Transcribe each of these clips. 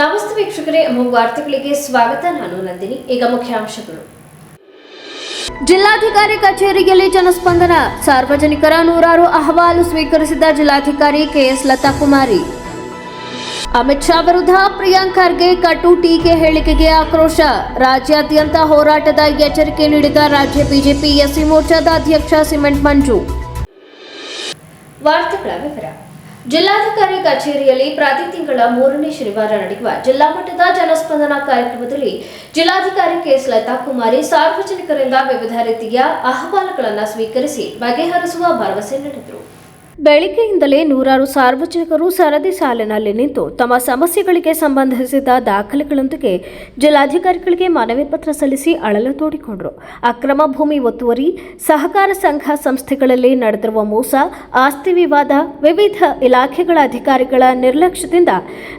ನಮಸ್ತೆ ವೀಕ್ಷಕರೇ ಅಮೋಘ ವಾರ್ತೆಗಳಿಗೆ ಸ್ವಾಗತ. ನಾನು ನಂದಿನಿ, ಈಗ ಮುಖ್ಯಾಂಶಗಳು. ಜಿಲ್ಲಾಧಿಕಾರಿ ಕಚೇರಿಯಲ್ಲಿ ಜನಸ್ಪಂದನ. ಸಾರ್ವಜನಿಕರ ನೂರಾರು ಅಹವಾಲು ಸ್ವೀಕರಿಸಿದ ಜಿಲ್ಲಾಧಿಕಾರಿ ಕೆಎಸ್ ಲತಾ ಕುಮಾರಿ ಅಮಿತ್ ಶಾ ವಿರುದ್ಧ ಪ್ರಿಯಾಂಕ್ ಖರ್ಗೆ ಕಟು ಟೀಕೆ ಹೇಳಿಕೆಗೆ ಆಕ್ರೋಶ. ರಾಜ್ಯಾದ್ಯಂತ ಹೋರಾಟದ ಎಚ್ಚರಿಕೆ ನೀಡಿದ ರಾಜ್ಯ ಬಿಜೆಪಿ ಎಸ್ಸಿ ಮೋರ್ಚಾದ ಅಧ್ಯಕ್ಷ ಸಿಮೆಂಟ್ ಮಂಜು. ವಾರ್ತೆಗಳ ವಿವರ. ಜಿಲ್ಲಾಧಿಕಾರಿ ಕಚೇರಿಯಲ್ಲಿ ಪ್ರತಿ ತಿಂಗಳ ಮೂರನೇ ಶನಿವಾರ ನಡೆಯುವ ಜಿಲ್ಲಾ ಮಟ್ಟದ ಜನಸ್ಪಂದನ ಕಾರ್ಯಕ್ರಮದಲ್ಲಿ ಜಿಲ್ಲಾಧಿಕಾರಿ ಕೆಎಸ್ ಲತಾ ಕುಮಾರಿ ಸಾರ್ವಜನಿಕರಿಂದ ವಿವಿಧ ರೀತಿಯ ಅಹವಾಲುಗಳನ್ನು ಸ್ವೀಕರಿಸಿ ಬಗೆಹರಿಸುವ ಭರವಸೆ ನೀಡಿದರು. ಬೆಳಿಗ್ಗೆಯಿಂದಲೇ ನೂರಾರು ಸಾರ್ವಜನಿಕರು ಸರದಿ ಸಾಲಿನಲ್ಲಿ ನಿಂತು ತಮ್ಮ ಸಮಸ್ಯೆಗಳಿಗೆ ಸಂಬಂಧಿಸಿದ ದಾಖಲೆಗಳೊಂದಿಗೆ ಜಿಲ್ಲಾಧಿಕಾರಿಗಳಿಗೆ ಮನವಿ ಪತ್ರ ಸಲ್ಲಿಸಿ ಅಳಲು ತೋಡಿಕೊಂಡರು. ಅಕ್ರಮ ಭೂಮಿ ಒತ್ತುವರಿ, ಸಹಕಾರ ಸಂಘ ಸಂಸ್ಥೆಗಳಲ್ಲಿ ನಡೆದಿರುವ ಮೋಸ, ಆಸ್ತಿ ವಿವಾದ, ವಿವಿಧ ಇಲಾಖೆಗಳ ಅಧಿಕಾರಿಗಳ ನಿರ್ಲಕ್ಷ್ಯದಿಂದ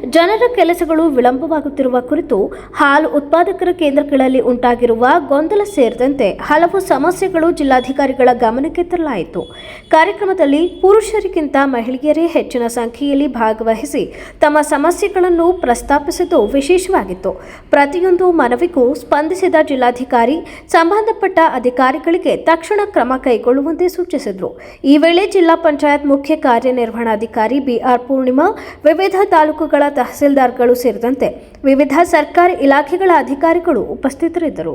ಜನರ ಕೆಲಸಗಳು ವಿಳಂಬವಾಗುತ್ತಿರುವ ಕುರಿತು ಹಾಲು ಉತ್ಪಾದಕರ ಕೇಂದ್ರಗಳಲ್ಲಿ ಉಂಟಾಗಿರುವ ಗೊಂದಲ ಸೇರಿದಂತೆ ಹಲವು ಸಮಸ್ಯೆಗಳು ಜಿಲ್ಲಾಧಿಕಾರಿಗಳ ಗಮನಕ್ಕೆ ತರಲಾಯಿತು. ಕಾರ್ಯಕ್ರಮದಲ್ಲಿ ಪುರುಷರಿಗಿಂತ ಮಹಿಳೆಯರೇ ಹೆಚ್ಚಿನ ಸಂಖ್ಯೆಯಲ್ಲಿ ಭಾಗವಹಿಸಿ ತಮ್ಮ ಸಮಸ್ಯೆಗಳನ್ನು ಪ್ರಸ್ತಾಪಿಸಿದ್ದು ವಿಶೇಷವಾಗಿತ್ತು. ಪ್ರತಿಯೊಂದು ಮನವಿಗೂ ಸ್ಪಂದಿಸಿದ ಜಿಲ್ಲಾಧಿಕಾರಿ, ಸಂಬಂಧಪಟ್ಟ ಅಧಿಕಾರಿಗಳಿಗೆ ತಕ್ಷಣ ಕ್ರಮ ಕೈಗೊಳ್ಳುವಂತೆ ಸೂಚಿಸಿದರು. ಈ ವೇಳೆ ಜಿಲ್ಲಾ ಪಂಚಾಯತ್ ಮುಖ್ಯ ಕಾರ್ಯನಿರ್ವಹಣಾಧಿಕಾರಿ ಬಿಆರ್ ಪೂರ್ಣಿಮಾ, ವಿವಿಧ ತಾಲೂಕುಗಳ ತಹಸೀಲ್ದಾರ್ಗಳು ಸೇರಿದಂತೆ ವಿವಿಧ ಸರ್ಕಾರಿ ಇಲಾಖೆಗಳ ಅಧಿಕಾರಿಗಳು ಉಪಸ್ಥಿತರಿದ್ದರು.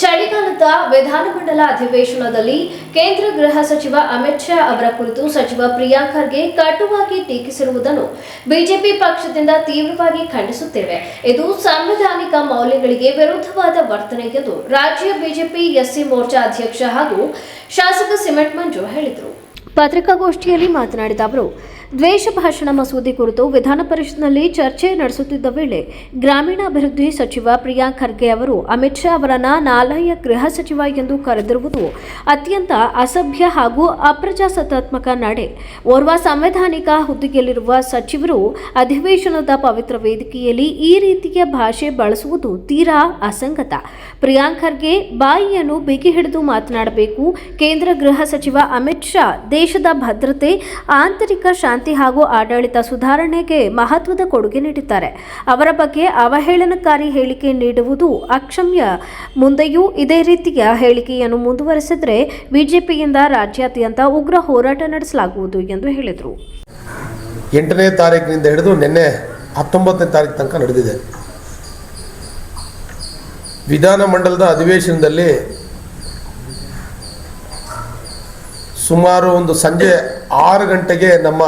ಚಳಿಗಾಲದ ವಿಧಾನಮಂಡಲ ಅಧಿವೇಶನದಲ್ಲಿ ಕೇಂದ್ರ ಗೃಹ ಸಚಿವ ಅಮಿತ್ ಶಾ ಅವರ ಕುರಿತು ಸಚಿವ ಪ್ರಿಯಾಂಕ್ ಖರ್ಗೆ ಕಟುವಾಗಿ ಟೀಕಿಸಿರುವುದನ್ನು ಬಿಜೆಪಿ ಪಕ್ಷದಿಂದ ತೀವ್ರವಾಗಿ ಖಂಡಿಸುತ್ತೇವೆ. ಇದು ಸಾಂವಿಧಾನಿಕ ಮೌಲ್ಯಗಳಿಗೆ ವಿರುದ್ಧವಾದ ವರ್ತನೆ ಎಂದು ರಾಜ್ಯ ಬಿಜೆಪಿ ಎಸ್ಸಿ ಮೋರ್ಚಾ ಅಧ್ಯಕ್ಷ ಹಾಗೂ ಶಾಸಕ ಸಿಮೆಂಟ್ ಮಂಜು ಹೇಳಿದರು. ಪತ್ರಿಕಾಗೋಷ್ಠಿಯಲ್ಲಿ ಮಾತನಾಡಿದ ಅವರು ದ್ವೇಷ ಭಾಷಣ ಮಸೂದೆ ಕುರಿತು ವಿಧಾನ ಪರಿಷತ್ನಲ್ಲಿ ಚರ್ಚೆ ನಡೆಸುತ್ತಿದ್ದ ವೇಳೆ ಗ್ರಾಮೀಣಾಭಿವೃದ್ಧಿ ಸಚಿವ ಪ್ರಿಯಾಂಕ್ ಖರ್ಗೆ ಅವರು, ಅಮಿತ್ ಶಾ ಅವರನ್ನ ನಾಲಯ ಗೃಹ ಸಚಿವ ಎಂದು ಕರೆದಿರುವುದು ಅತ್ಯಂತ ಅಸಭ್ಯ ಹಾಗೂ ಅಪ್ರಜಾಸತ್ತಾತ್ಮಕ ನಡೆ. ಓರ್ವ ಸಂವಿಧಾನಿಕ ಹುದ್ದೆಯಲ್ಲಿರುವ ಸಚಿವರು ಅಧಿವೇಶನದ ಪವಿತ್ರ ವೇದಿಕೆಯಲ್ಲಿ ಈ ರೀತಿಯ ಭಾಷೆ ಬಳಸುವುದು ತೀರಾ ಅಸಂಗತ. ಪ್ರಿಯಾಂಕ್ ಖರ್ಗೆ, ಬಾಯಿಯನ್ನು ಬಿಗಿ ಹಿಡಿದು ಮಾತನಾಡಬೇಕು. ಕೇಂದ್ರ ಗೃಹ ಸಚಿವ ಅಮಿತ್ ಶಾ, ದೇಶದ ಭದ್ರತೆ, ಆಂತರಿಕ ಶಾಂತಿ ಹಾಗೂ ಆಡಳಿತ ಸುಧಾರಣೆಗೆ ಮಹತ್ವದ ಕೊಡುಗೆ ನೀಡಿದ್ದಾರೆ. ಅವರ ಬಗ್ಗೆ ಅವಹೇಳನಕಾರಿ ಹೇಳಿಕೆ ನೀಡುವುದು ಅಕ್ಷಮ್ಯ. ಮುಂದೆಯೂ ಇದೇ ರೀತಿಯ ಹೇಳಿಕೆಯನ್ನು ಮುಂದುವರೆಸಿದರೆ ಬಿಜೆಪಿಯಿಂದ ರಾಜ್ಯಾದ್ಯಂತ ಉಗ್ರ ಹೋರಾಟ ನಡೆಸಲಾಗುವುದು ಎಂದು ಹೇಳಿದರು. ಎಂಟನೇ ತಾರೀಕಿನಿಂದ ಹಿಡಿದು ನಿನ್ನೆ ಹತ್ತೊಂಬತ್ತನೇ ತಾರೀಕು ತನಕ ನಡೆದಿದೆ. ವಿಧಾನಮಂಡಲದ ಅಧಿವೇಶನದಲ್ಲಿ ಸುಮಾರು ಒಂದು ಸಂಜೆ ಆರು ಗಂಟೆಗೆ ನಮ್ಮ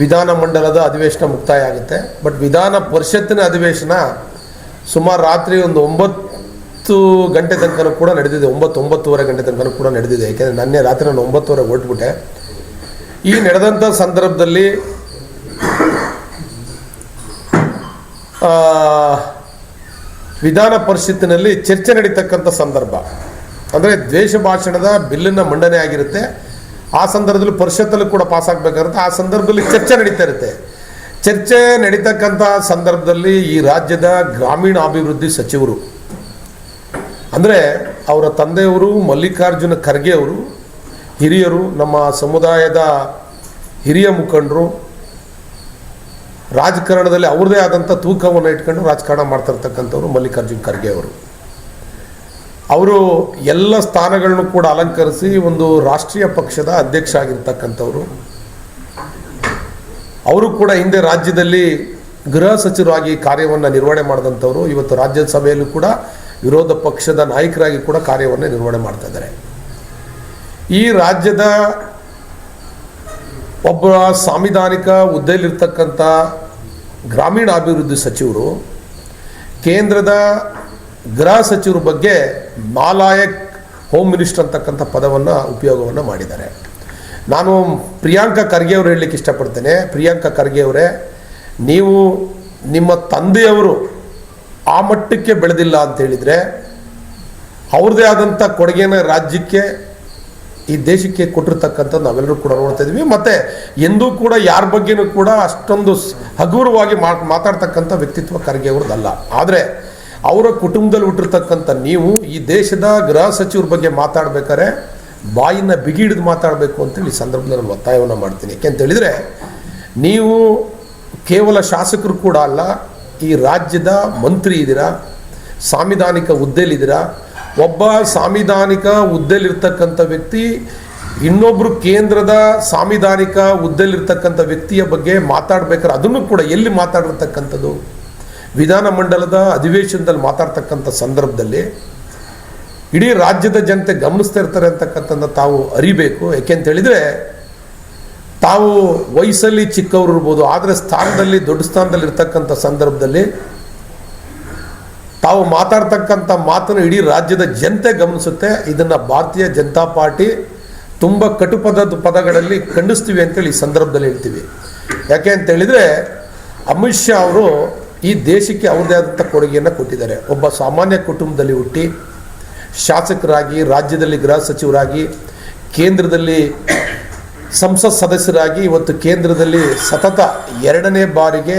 ವಿಧಾನಮಂಡಲದ ಅಧಿವೇಶನ ಮುಕ್ತಾಯ ಆಗುತ್ತೆ. ಬಟ್ ವಿಧಾನ ಪರಿಷತ್ತಿನ ಅಧಿವೇಶನ ಸುಮಾರು ರಾತ್ರಿ ಒಂದು ಒಂಬತ್ತು ಗಂಟೆ ತನಕ ಕೂಡ ನಡೆದಿದೆ. ಒಂಬತ್ತು ಒಂಬತ್ತುವರೆ ಗಂಟೆ ತನಕ ಕೂಡ ನಡೆದಿದೆ. ಯಾಕೆಂದರೆ ನನ್ನೆ ರಾತ್ರಿ ನಾನು ಒಂಬತ್ತುವರೆಗೆ ಹೊರಟ್ಬಿಟ್ಟೆ. ಈ ನಡೆದಂಥ ಸಂದರ್ಭದಲ್ಲಿ ವಿಧಾನ ಪರಿಷತ್ತಿನಲ್ಲಿ ಚರ್ಚೆ ನಡೀತಕ್ಕಂಥ ಸಂದರ್ಭ. ಅಂದರೆ ದ್ವೇಷ ಭಾಷಣದ ಬಿಲ್ಲನ್ನು ಮಂಡನೆ ಆಗಿರುತ್ತೆ. ಆ ಸಂದರ್ಭದಲ್ಲಿ ಪರಿಷತ್ತಲ್ಲೂ ಕೂಡ ಪಾಸ್ ಆಗಬೇಕಾಗುತ್ತೆ ಆ ಸಂದರ್ಭದಲ್ಲಿ ಚರ್ಚೆ ನಡೀತಾ ಇರುತ್ತೆ. ಚರ್ಚೆ ನಡೀತಕ್ಕಂಥ ಸಂದರ್ಭದಲ್ಲಿ ಈ ರಾಜ್ಯದ ಗ್ರಾಮೀಣಾಭಿವೃದ್ಧಿ ಸಚಿವರು, ಅಂದರೆ ಅವರ ತಂದೆಯವರು, ಮಲ್ಲಿಕಾರ್ಜುನ ಖರ್ಗೆ ಅವರು, ಹಿರಿಯರು, ನಮ್ಮ ಸಮುದಾಯದ ಹಿರಿಯ ಮುಖಂಡರು, ರಾಜಕಾರಣದಲ್ಲಿ ಅವ್ರದ್ದೇ ಆದಂಥ ತೂಕವನ್ನು ಇಟ್ಕೊಂಡು ರಾಜಕಾರಣ ಮಾಡ್ತಿರ್ತಕ್ಕಂಥವ್ರು ಮಲ್ಲಿಕಾರ್ಜುನ್ ಖರ್ಗೆ ಅವರು. ಅವರು ಎಲ್ಲ ಸ್ಥಾನಗಳನ್ನು ಕೂಡ ಅಲಂಕರಿಸಿ ಒಂದು ರಾಷ್ಟ್ರೀಯ ಪಕ್ಷದ ಅಧ್ಯಕ್ಷ ಆಗಿರ್ತಕ್ಕಂಥವ್ರು. ಅವರು ಕೂಡ ಹಿಂದೆ ರಾಜ್ಯದಲ್ಲಿ ಗೃಹ ಸಚಿವರಾಗಿ ಕಾರ್ಯವನ್ನು ನಿರ್ವಹಣೆ ಮಾಡಿದಂಥವ್ರು. ಇವತ್ತು ರಾಜ್ಯಸಭೆಯಲ್ಲೂ ಕೂಡ ವಿರೋಧ ಪಕ್ಷದ ನಾಯಕರಾಗಿ ಕೂಡ ಕಾರ್ಯವನ್ನು ನಿರ್ವಹಣೆ ಮಾಡ್ತಾ ಇದ್ದಾರೆ. ಈ ರಾಜ್ಯದ ಒಬ್ಬ ಸಾಂವಿಧಾನಿಕ ಹುದ್ದೆಯಲ್ಲಿರ್ತಕ್ಕಂಥ ಗ್ರಾಮೀಣಾಭಿವೃದ್ಧಿ ಸಚಿವರು, ಕೇಂದ್ರದ ಗೃಹ ಸಚಿವರ ಬಗ್ಗೆ ನಾಲಾಯಕ್ ಹೋಮ್ ಮಿನಿಸ್ಟರ್ ಅಂತಕ್ಕಂಥ ಪದವನ್ನು ಉಪಯೋಗವನ್ನು ಮಾಡಿದ್ದಾರೆ. ನಾನು ಪ್ರಿಯಾಂಕ ಖರ್ಗೆ ಅವರು ಹೇಳಲಿಕ್ಕೆ ಇಷ್ಟಪಡ್ತೇನೆ. ಪ್ರಿಯಾಂಕ ಖರ್ಗೆ ಅವರೇ, ನೀವು ನಿಮ್ಮ ತಂದೆಯವರು ಆ ಮಟ್ಟಕ್ಕೆ ಬೆಳೆದಿಲ್ಲ ಅಂತ ಹೇಳಿದರೆ ಅವ್ರದ್ದೇ ಆದಂಥ ಕೊಡುಗೆನ ರಾಜ್ಯಕ್ಕೆ, ಈ ದೇಶಕ್ಕೆ ಕೊಟ್ಟಿರ್ತಕ್ಕಂಥದ್ದು ನಾವೆಲ್ಲರೂ ಕೂಡ ನೋಡ್ತಾ ಇದ್ವಿ ಮತ್ತೆ ಎಂದೂ ಕೂಡ ಯಾರ ಬಗ್ಗೆನೂ ಕೂಡ ಅಷ್ಟೊಂದು ಹಗುರವಾಗಿ ಮಾತ್ ಮಾತಾಡ್ತಕ್ಕಂಥ ವ್ಯಕ್ತಿತ್ವ ಖರ್ಗೆ ಅವ್ರದ್ದಲ್ಲ. ಆದರೆ ಅವರ ಕುಟುಂಬದಲ್ಲಿ ಹುಟ್ಟಿರ್ತಕ್ಕಂಥ ನೀವು ಈ ದೇಶದ ಗೃಹ ಸಚಿವರ ಬಗ್ಗೆ ಮಾತಾಡ್ಬೇಕಾದ್ರೆ ಬಾಯಿನ ಬಿಗಿ ಹಿಡಿದು ಮಾತಾಡಬೇಕು ಅಂತೇಳಿ ಈ ಸಂದರ್ಭದಲ್ಲಿ ನಾನು ಒತ್ತಾಯವನ್ನು ಮಾಡ್ತೀನಿ. ಯಾಕೆಂತೇಳಿದರೆ ನೀವು ಕೇವಲ ಶಾಸಕರು ಕೂಡ ಅಲ್ಲ, ಈ ರಾಜ್ಯದ ಮಂತ್ರಿ ಇದ್ದೀರಾ, ಸಾಂವಿಧಾನಿಕ ಹುದ್ದೆಲಿದ್ದೀರಾ ಒಬ್ಬ ಸಾಂವಿಧಾನಿಕ ಹುದ್ದೆಯಲ್ಲಿರ್ತಕ್ಕಂಥ ವ್ಯಕ್ತಿ ಇನ್ನೊಬ್ಬರು ಕೇಂದ್ರದ ಸಾಂವಿಧಾನಿಕ ಹುದ್ದೆಯಲ್ಲಿರ್ತಕ್ಕಂಥ ವ್ಯಕ್ತಿಯ ಬಗ್ಗೆ ಮಾತಾಡ್ಬೇಕಾದ್ರೆ ಅದನ್ನು ಕೂಡ ಎಲ್ಲಿ ಮಾತಾಡಿರ್ತಕ್ಕಂಥದ್ದು? ವಿಧಾನಮಂಡಲದ ಅಧಿವೇಶನದಲ್ಲಿ ಮಾತಾಡ್ತಕ್ಕಂಥ ಸಂದರ್ಭದಲ್ಲಿ ಇಡೀ ರಾಜ್ಯದ ಜನತೆ ಗಮನಿಸ್ತಾ ಇರ್ತಾರೆ ಅಂತಕ್ಕಂಥದ್ದು ತಾವು ಅರಿಬೇಕು. ಯಾಕೆಂತೇಳಿದರೆ ತಾವು ವಯಸ್ಸಲ್ಲಿ ಚಿಕ್ಕವರು ಇರ್ಬೋದು, ಆದರೆ ಸ್ಥಾನದಲ್ಲಿ, ದೊಡ್ಡ ಸ್ಥಾನದಲ್ಲಿ ಇರ್ತಕ್ಕಂಥ ಸಂದರ್ಭದಲ್ಲಿ ತಾವು ಮಾತಾಡ್ತಕ್ಕಂಥ ಮಾತನ್ನು ಇಡೀ ರಾಜ್ಯದ ಜನತೆ ಗಮನಿಸುತ್ತೆ. ಇದನ್ನು ಭಾರತೀಯ ಜನತಾ ಪಾರ್ಟಿ ತುಂಬ ಕಟುಪದ ಪದಗಳಲ್ಲಿ ಖಂಡಿಸ್ತೀವಿ ಅಂತೇಳಿ ಈ ಸಂದರ್ಭದಲ್ಲಿ ಹೇಳ್ತೀವಿ. ಯಾಕೆ ಅಂತ ಹೇಳಿದರೆ ಅಮಿತ್ ಶಾ ಅವರು ಈ ದೇಶಕ್ಕೆ ಅವ್ರದ್ದೇ ಆದಂಥ ಕೊಡುಗೆಯನ್ನು ಕೊಟ್ಟಿದ್ದಾರೆ. ಒಬ್ಬ ಸಾಮಾನ್ಯ ಕುಟುಂಬದಲ್ಲಿ ಹುಟ್ಟಿ ಶಾಸಕರಾಗಿ, ರಾಜ್ಯದಲ್ಲಿ ಗೃಹ ಸಚಿವರಾಗಿ, ಕೇಂದ್ರದಲ್ಲಿ ಸಂಸತ್ ಸದಸ್ಯರಾಗಿ, ಇವತ್ತು ಕೇಂದ್ರದಲ್ಲಿ ಸತತ ಎರಡನೇ ಬಾರಿಗೆ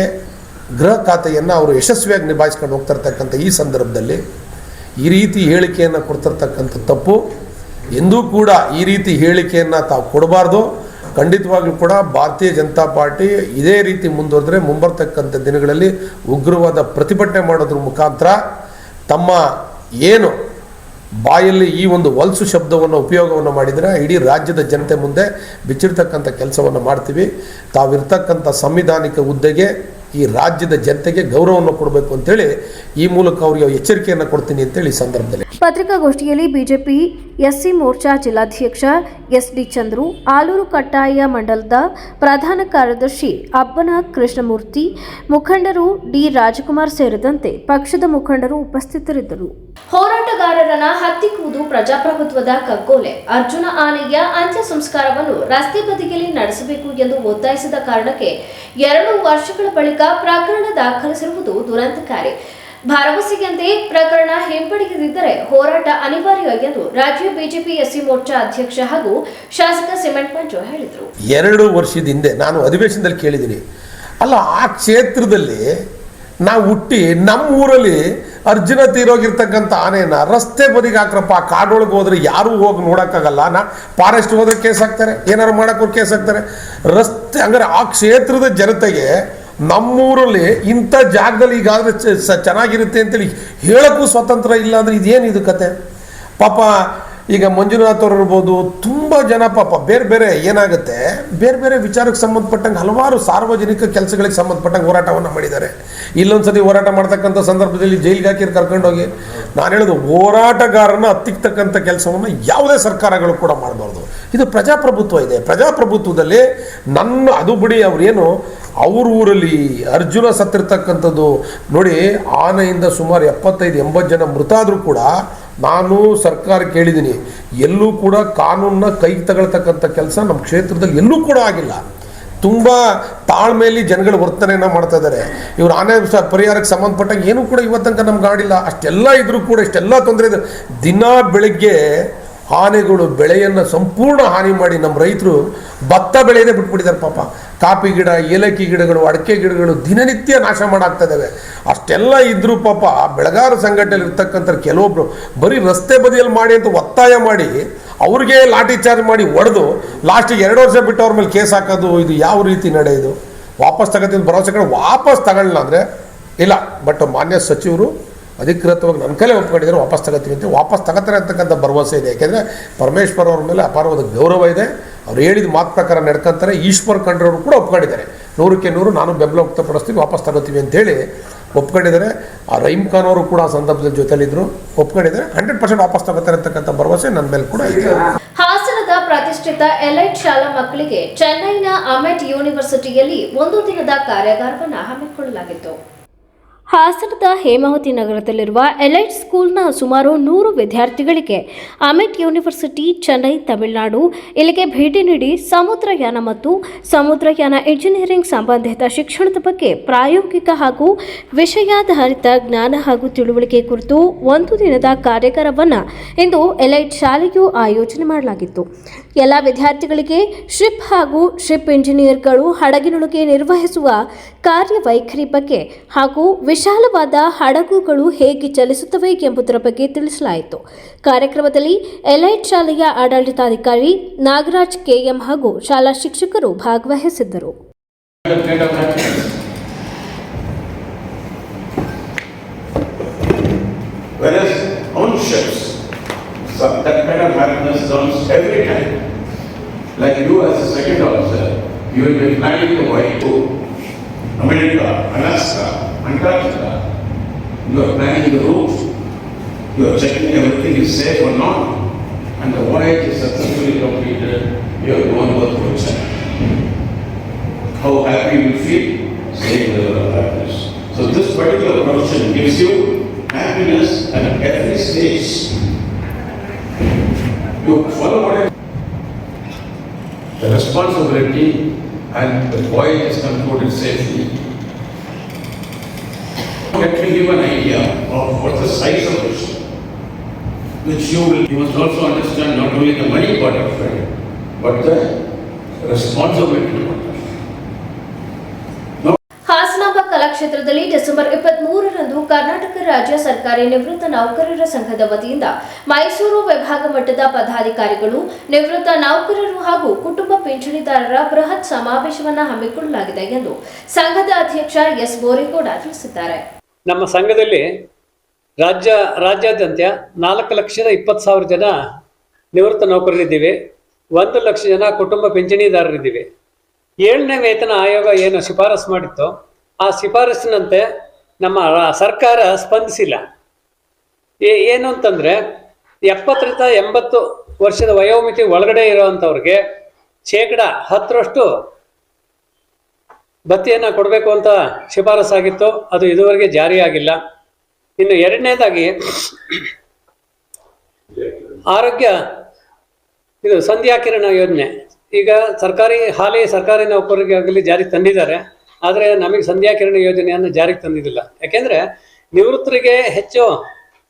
ಗೃಹ ಖಾತೆಯನ್ನು ಅವರು ಯಶಸ್ವಿಯಾಗಿ ನಿಭಾಯಿಸ್ಕೊಂಡು ಹೋಗ್ತಾ ಇರ್ತಕ್ಕಂಥ ಈ ಸಂದರ್ಭದಲ್ಲಿ ಈ ರೀತಿ ಹೇಳಿಕೆಯನ್ನು ಕೊಡ್ತಿರ್ತಕ್ಕಂಥ ತಪ್ಪು ಎಂದೂ ಕೂಡ ಈ ರೀತಿ ಹೇಳಿಕೆಯನ್ನು ತಾವು ಕೊಡಬಾರ್ದು. ಖಂಡಿತವಾಗ್ಲೂ ಕೂಡ ಭಾರತೀಯ ಜನತಾ ಪಾರ್ಟಿ ಇದೇ ರೀತಿ ಮುಂದುವರೆದ್ರೆ ಮುಂಬರ್ತಕ್ಕಂಥ ದಿನಗಳಲ್ಲಿ ಉಗ್ರವಾದ ಪ್ರತಿಭಟನೆ ಮಾಡೋದ್ರ ಮುಖಾಂತರ ತಮ್ಮ ಏನು ಬಾಯಲ್ಲಿ ಈ ಒಂದು ವಲ್ಸು ಶಬ್ದವನ್ನು ಉಪಯೋಗವನ್ನು ಮಾಡಿದರೆ ಇಡೀ ರಾಜ್ಯದ ಜನತೆ ಮುಂದೆ ಬಿಚ್ಚಿರ್ತಕ್ಕಂಥ ಕೆಲಸವನ್ನು ಮಾಡ್ತೀವಿ. ತಾವಿರ್ತಕ್ಕಂಥ ಸಂವಿಧಾನಿಕ ಹುದ್ದೆಗೆ ಈ ರಾಜ್ಯದ ಜನತೆಗೆ ಗೌರವವನ್ನು ಕೊಡಬೇಕು ಅಂತೇಳಿ ಈ ಮೂಲಕ ಅವರಿಗೆ ಎಚ್ಚರಿಕೆಯನ್ನು ಕೊಡ್ತೀನಿ ಅಂತೇಳಿ ಈ ಸಂದರ್ಭದಲ್ಲಿ. ಪತ್ರಿಕಾಗೋಷ್ಠಿಯಲ್ಲಿ ಬಿಜೆಪಿ ಎಸ್ಸಿ ಮೋರ್ಚಾ ಜಿಲ್ಲಾಧ್ಯಕ್ಷ ಎಸ್ ಡಿ ಚಂದ್ರು ಆಲೂರು ಕಟ್ಟಾಯ ಮಂಡಲದ ಪ್ರಧಾನ ಕಾರ್ಯದರ್ಶಿ ಅಬ್ಬನ ಕೃಷ್ಣಮೂರ್ತಿ ಮುಖಂಡರು ಡಿ ರಾಜಕುಮಾರ್ ಸೇರಿದಂತೆ ಪಕ್ಷದ ಮುಖಂಡರು ಉಪಸ್ಥಿತರಿದ್ದರು. ಹೋರಾಟಗಾರರನ್ನ ಹತ್ತಿಕ್ಕುವುದು ಪ್ರಜಾಪ್ರಭುತ್ವದ ಕಗ್ಗೋಲೆ. ಅರ್ಜುನ ಆನೆಯ ಅಂತ್ಯ ಸಂಸ್ಕಾರವನ್ನು ರಸ್ತೆ ಬದಿಯಲ್ಲಿ ನಡೆಸಬೇಕು ಎಂದು ಒತ್ತಾಯಿಸಿದ ಕಾರಣಕ್ಕೆ ಎರಡು ವರ್ಷಗಳ ಬಳಿಕ ಪ್ರಕರಣ ದಾಖಲಿಸಿರುವುದು ದುರಂತಕಾರಿ. ಭರವಸೆಯಂತೆ ಪ್ರಕರಣ ಹಿಂಪಡೆಯದಿದ್ದರೆ ಹೋರಾಟ ಅನಿವಾರ್ಯ ಎಂದು ರಾಜ್ಯ ಬಿಜೆಪಿ ಎಸ್ಸಿ ಮೋರ್ಚಾ ಅಧ್ಯಕ್ಷ ಹಾಗೂ ಶಾಸಕ ಸಿಮೆಂಟ್ ಮಂಜು ಹೇಳಿದರು. ಎರಡು ವರ್ಷದ ಹಿಂದೆ ನಾನು ಅಧಿವೇಶನದಲ್ಲಿ ಕೇಳಿದ್ದೀನಿ. ಅಲ್ಲ, ಆ ಕ್ಷೇತ್ರದಲ್ಲಿ ನಾವು ಹುಟ್ಟಿ ನಮ್ಮ ಊರಲ್ಲಿ ಅರ್ಜುನ ತೀರೋಗಿರ್ತಕ್ಕಂಥ ಆನೆಯನ್ನ ರಸ್ತೆ ಬದಿಗೆ ಹಾಕ್ರಪ್ಪ, ಕಾಡೊಳಗೆ ಹೋದ್ರೆ ಯಾರೂ ಹೋಗಿ ನೋಡೋಕ್ಕಾಗಲ್ಲ. ನಾ ಫಾರೆಸ್ಟ್ ಹೋದ್ರೆ ಕೇಸ್ ಹಾಕ್ತಾರೆ ಏನಾರು ಮಾಡೋಕ್ಕೂ ಕೇಸ್ ಹಾಕ್ತಾರೆ. ರಸ್ತೆ, ಹಂಗಾರೆ ಆ ಕ್ಷೇತ್ರದ ಜನತೆಗೆ ನಮ್ಮೂರಲ್ಲಿ ಇಂಥ ಜಾಗದಲ್ಲಿ ಈಗಾದರೆ ಚೆನ್ನಾಗಿರುತ್ತೆ ಅಂತೇಳಿ ಹೇಳೋಕ್ಕೂ ಸ್ವತಂತ್ರ ಇಲ್ಲ ಅಂದರೆ ಇದೇನು ಇದು ಕತೆ? ಪಾಪ ಈಗ ಮಂಜುನಾಥ್ ಅವ್ರು ಇರ್ಬೋದು ಜನ ಪಾಪ ಬೇರೆ ಬೇರೆ ಏನಾಗುತ್ತೆ? ಬೇರೆ ಬೇರೆ ವಿಚಾರಕ್ಕೆ ಸಂಬಂಧಪಟ್ಟಂಗೆ ಹಲವಾರು ಸಾರ್ವಜನಿಕ ಕೆಲಸಗಳಿಗೆ ಸಂಬಂಧಪಟ್ಟಂಗೆ ಹೋರಾಟವನ್ನು ಮಾಡಿದ್ದಾರೆ. ಇಲ್ಲೊಂದ್ಸತಿ ಹೋರಾಟ ಮಾಡ್ತಕ್ಕಂಥ ಸಂದರ್ಭದಲ್ಲಿ ಜೈಲಿಗೆ ಹಾಕಿ ಕರ್ಕೊಂಡೋಗಿ ನಾನು ಹೇಳೋದು ಹೋರಾಟಗಾರನ ಹತ್ತಿಕ್ತಕ್ಕಂಥ ಕೆಲಸವನ್ನು ಯಾವುದೇ ಸರ್ಕಾರಗಳು ಕೂಡ ಮಾಡಬಾರ್ದು. ಇದು ಪ್ರಜಾಪ್ರಭುತ್ವ ಇದೆ. ಪ್ರಜಾಪ್ರಭುತ್ವದಲ್ಲಿ ನನ್ನ ಅದು ಬಿಡಿ ಅವರೇನು, ಅವ್ರ ಊರಲ್ಲಿ ಅರ್ಜುನ ಸತ್ತಿರ್ತಕ್ಕಂಥದ್ದು ನೋಡಿ, ಆನೆಯಿಂದ ಸುಮಾರು ಎಪ್ಪತ್ತೈದು, ಎಂಬತ್ತು ಜನ ಮೃತಾದರೂ ಕೂಡ ನಾನು ಸರ್ಕಾರ ಕೇಳಿದ್ದೀನಿ, ಎಲ್ಲೂ ಕೂಡ ಕಾನೂನನ್ನ ಕೈಗೆ ತಗೊಳ್ತಕ್ಕಂಥ ಕೆಲಸ ನಮ್ಮ ಕ್ಷೇತ್ರದಲ್ಲಿ ಎಲ್ಲೂ ಕೂಡ ಆಗಿಲ್ಲ. ತುಂಬ ತಾಳ್ಮೆಯಲ್ಲಿ ಜನಗಳು ವರ್ತನೆಯನ್ನು ಮಾಡ್ತಾ ಇದ್ದಾರೆ. ಇವರು ಆನೆ ಪರಿಹಾರಕ್ಕೆ ಸಂಬಂಧಪಟ್ಟಾಗ ಏನೂ ಕೂಡ ಇವತ್ತಂಕ ನಮ್ಗೆ ಆಡಿಲ್ಲ. ಅಷ್ಟೆಲ್ಲ ಇದ್ರೂ ಕೂಡ, ಇಷ್ಟೆಲ್ಲ ತೊಂದರೆ ಇದೆ. ದಿನ ಬೆಳಗ್ಗೆ ಆನೆಗಳು ಬೆಳೆಯನ್ನು ಸಂಪೂರ್ಣ ಹಾನಿ ಮಾಡಿ ನಮ್ಮ ರೈತರು ಭತ್ತ ಬೆಳೆಯದೇ ಬಿಟ್ಬಿಟ್ಟಿದ್ದಾರೆ ಪಾಪ. ಕಾಪಿ ಗಿಡ, ಏಲಕ್ಕಿ ಗಿಡಗಳು, ಅಡಿಕೆ ಗಿಡಗಳು ದಿನನಿತ್ಯ ನಾಶ ಮಾಡಾಗ್ತಾ ಇದ್ದಾವೆ ಅಷ್ಟೆಲ್ಲ ಇದ್ದರೂ ಪಾಪ ಬೆಳೆಗಾರ ಸಂಘಟನೆಯಲ್ಲಿ ಇರ್ತಕ್ಕಂಥ ಕೆಲವೊಬ್ಬರು ಬರೀ ರಸ್ತೆ ಬದಿಯಲ್ಲಿ ಮಾಡಿ ಅಂತ ಒತ್ತಾಯ ಮಾಡಿ ಅವ್ರಿಗೆ ಲಾಠಿ ಚಾರ್ಜ್ ಮಾಡಿ ಒಡೆದು ಲಾಸ್ಟಿಗೆ ಎರಡು ವರ್ಷ ಬಿಟ್ಟು ಅವ್ರ ಮೇಲೆ ಕೇಸ್ ಹಾಕೋದು, ಇದು ಯಾವ ರೀತಿ ನಡೆಯೋದು ವಾಪಸ್ ತಗೋತೀನಿ ಭರವಸೆ ಕಡೆ ವಾಪಸ್ ತಗೊಳ್ಳಲ್ಲ ಅಂದರೆ ಇಲ್ಲ. ಬಟ್ ಮಾನ್ಯ ಸಚಿವರು ಅಧಿಕೃತವಾಗಿ ನಮ್ಮ ಕೈಲೇ ಒಪ್ಕೊಂಡಿದ್ರೆ ವಾಪಸ್ ತಗೋತೀವಿ ಅಂತ ವಾಪಸ್ ತಗೋತಾರೆ ಅಂತಕ್ಕಂಥ ಭರವಸೆ ಇದೆ. ಯಾಕೆಂದರೆ ಪರಮೇಶ್ವರ್ ಅವ್ರ ಮೇಲೆ ಅಪಾರವಾದ ಗೌರವ ಇದೆ. ಅವ್ರು ಹೇಳಿದ ಮಾತು ಪ್ರಕಾರ ನಡ್ಕೊಂತಾರೆ. ಈಶ್ವರ್ ಖಂಡ್ರವರು ಕೂಡ ಒಪ್ಕೊಂಡಿದ್ದಾರೆ. ನೂರಕ್ಕೆ ನೂರು ನಾನು ಬೆಂಬಲ ವ್ಯಕ್ತಪಡಿಸ್ತೀವಿ, ವಾಪಸ್ ತಗೋತೀವಿ ಅಂತೇಳಿ ಒಪ್ಕೊಂಡಿದ್ದಾರೆ. ಆ ರಹೀಮ್ ಖಾನ್ ಅವರು ಕೂಡ ಆ ಸಂದರ್ಭದಲ್ಲಿ ಜೊತೆಲಿದ್ರು ಒಪ್ಕೊಂಡಿದ್ದಾರೆ. ಹಂಡ್ರೆಡ್ ಪರ್ಸೆಂಟ್ ವಾಪಸ್ ತಗೋತಾರೆ ಅಂತಕ್ಕಂಥ ಭರವಸೆ ನನ್ನ ಮೇಲೆ ಕೂಡ ಇದೆ. ಹಾಸನದ ಪ್ರತಿಷ್ಠಿತ ಎಲೈಟ್ ಶಾಲಾ ಮಕ್ಕಳಿಗೆ ಚೆನ್ನೈನ ಅಮೆಟ್ ಯೂನಿವರ್ಸಿಟಿಯಲ್ಲಿ ಒಂದು ದಿನದ ಕಾರ್ಯಾಗಾರವನ್ನು ಹಮ್ಮಿಕೊಳ್ಳಲಾಗಿತ್ತು. ಹಾಸನದ ಹೇಮಾವತಿ ನಗರದಲ್ಲಿರುವ ಎಲೈಟ್ ಸ್ಕೂಲ್ನ ಸುಮಾರು ನೂರು ವಿದ್ಯಾರ್ಥಿಗಳಿಗೆ ಅಮೆಟ್ ಯೂನಿವರ್ಸಿಟಿ, ಚೆನ್ನೈ, ತಮಿಳುನಾಡು ಇಲ್ಲಿಗೆ ಭೇಟಿ ನೀಡಿ ಸಮುದ್ರಯಾನ ಮತ್ತು ಸಮುದ್ರಯಾನ ಇಂಜಿನಿಯರಿಂಗ್ ಸಂಬಂಧಿತ ಶಿಕ್ಷಣದ ಬಗ್ಗೆ ಪ್ರಾಯೋಗಿಕ ಹಾಗೂ ವಿಷಯಾಧಾರಿತ ಜ್ಞಾನ ಹಾಗೂ ತಿಳುವಳಿಕೆ ಕುರಿತು ಒಂದು ದಿನದ ಕಾರ್ಯಾಗಾರವನ್ನು ಇಂದು ಎಲೈಟ್ ಶಾಲೆಯು ಆಯೋಜನೆ ಮಾಡಲಾಗಿತ್ತು. ಎಲ್ಲ ವಿದ್ಯಾರ್ಥಿಗಳಿಗೆ ಶಿಪ್ ಹಾಗೂ ಶಿಪ್ ಇಂಜಿನಿಯರ್ಗಳು ಹಡಗಿನೊಳಗೆ ನಿರ್ವಹಿಸುವ ಕಾರ್ಯವೈಖರಿ ಬಗ್ಗೆ ಹಾಗೂ ವಿಶಾಲವಾದ ಹಡಗುಗಳು ಹೇಗೆ ಚಲಿಸುತ್ತವೆ ಎಂಬುದರ ಬಗ್ಗೆ ತಿಳಿಸಲಾಯಿತು ಕಾರ್ಯಕ್ರಮದಲ್ಲಿ ಎಲೈಟ್ ಶಾಲೆಯ ಆಡಳಿತಾಧಿಕಾರಿ ನಾಗರಾಜ್ ಕೆಎಂ ಹಾಗೂ ಶಾಲಾ ಶಿಕ್ಷಕರು ಭಾಗವಹಿಸಿದ್ದರು. Whereas on ships, that kind of happiness comes every time. Like you as a second officer, you will be to go to America, Alaska, Antarctica. You are planning the route. You are checking everything is safe or not. And the voyage is successfully completed, you are going to the ocean. How happy you feel, same level of happiness. So this particular profession gives you happiness at every stage. You follow what the responsibility and the voyage is concluded safely. Let me give an idea of what the size of the which you will, you must also understand not only the money part of it, but the responsibility part ಕಲಾಕ್ಷೇತ್ರದಲ್ಲಿ December ಇಪ್ಪತ್ತ್ ಮೂರರಂದು ಕರ್ನಾಟಕ ರಾಜ್ಯ ಸರ್ಕಾರಿ ನಿವೃತ್ತ ನೌಕರರ ಸಂಘದ ವತಿಯಿಂದ ಮೈಸೂರು ವಿಭಾಗ ಮಟ್ಟದ ಪದಾಧಿಕಾರಿಗಳು, ನಿವೃತ್ತ ನೌಕರರು ಹಾಗೂ ಕುಟುಂಬ ಪಿಂಚಣಿದಾರರ ಬೃಹತ್ ಸಮಾವೇಶವನ್ನು ಹಮ್ಮಿಕೊಳ್ಳಲಾಗಿದೆ ಎಂದು ಸಂಘದ ಅಧ್ಯಕ್ಷ ಎಸ್ ಬೋರೇಗೌಡ ತಿಳಿಸಿದ್ದಾರೆ. ನಮ್ಮ ಸಂಘದಲ್ಲಿ ರಾಜ್ಯ, ರಾಜ್ಯಾದ್ಯಂತ ನಾಲ್ಕು ಲಕ್ಷದ ಇಪ್ಪತ್ತು ಸಾವಿರ ಜನ ನಿವೃತ್ತ ನೌಕರರಿದ್ದೀವಿ. ಒಂದು ಲಕ್ಷ ಜನ ಕುಟುಂಬ ಪಿಂಚಣಿದಾರರಿದ್ದೀವಿ. ಏಳನೇ ವೇತನ ಆಯೋಗ ಏನು ಶಿಫಾರಸು ಮಾಡಿತ್ತು ಆ ಶಿಫಾರಸ್ಸಿನಂತೆ ನಮ್ಮ ಸರ್ಕಾರ ಸ್ಪಂದಿಸಿಲ್ಲ. ಏನು ಅಂತಂದರೆ, ಎಪ್ಪತ್ತರಿಂದ ಎಂಬತ್ತು ವರ್ಷದ ವಯೋಮಿತಿ ಒಳಗಡೆ ಇರೋವಂಥವ್ರಿಗೆ ಶೇಕಡ ಹತ್ತರಷ್ಟು ಭತ್ತಿಯನ್ನು ಕೊಡಬೇಕು ಅಂತ ಶಿಫಾರಸಾಗಿತ್ತು ಅದು ಇದುವರೆಗೆ ಜಾರಿಯಾಗಿಲ್ಲ. ಇನ್ನು ಎರಡನೇದಾಗಿ, ಆರೋಗ್ಯ, ಇದು ಸಂಧ್ಯಾ ಕಿರಣ ಯೋಜನೆ. ಈಗ ಸರ್ಕಾರಿ, ಹಾಲಿ ಸರ್ಕಾರಿ ನೌಕರರಿಗಾಗಲಿ ಜಾರಿ ತಂದಿದ್ದಾರೆ. ಆದರೆ ನಮಗೆ ಸಂಧ್ಯಾ ಕಿರಣ ಯೋಜನೆಯನ್ನು ಜಾರಿಗೆ ತಂದಿದ್ದಿಲ್ಲ. ಯಾಕೆಂದ್ರೆ ನಿವೃತ್ತರಿಗೆ ಹೆಚ್ಚು